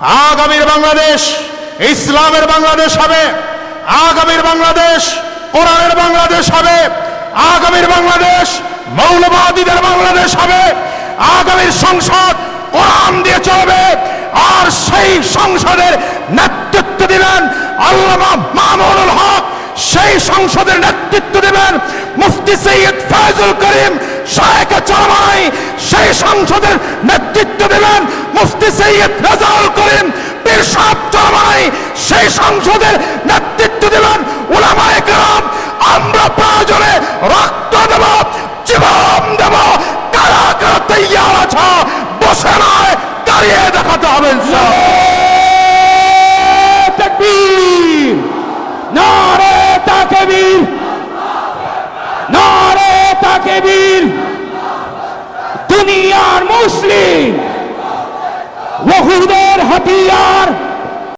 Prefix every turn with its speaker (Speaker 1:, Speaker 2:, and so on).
Speaker 1: আগামীর বাংলাদেশ, ইসলামের বাংলাদেশ হবে। আগামীর বাংলাদেশ, কোরআনের বাংলাদেশ হবে। আগামীর বাংলাদেশ, মৌলবাদীদের বাংলাদেশ হবে। আগামীর সংসদ কোরআন দিয়ে চলবে। আর সেই সংসদের নেতৃত্ব দিবেন আল্লামা মামুনুল হক। সেই সংসদের নেতৃত্ব দেবেন মুফতি সৈয়দ ফয়জুল করিম শায়েক চরমাই। সেই সংসদের নেতৃত্ব দেবেন নেতৃত্ব দেবেন আমরা প্রয়োজনে রক্ত দেব দেব কারা কারা তৈয়ার আছে, বসে নয়
Speaker 2: দুনিয়ার মুসলিম নবী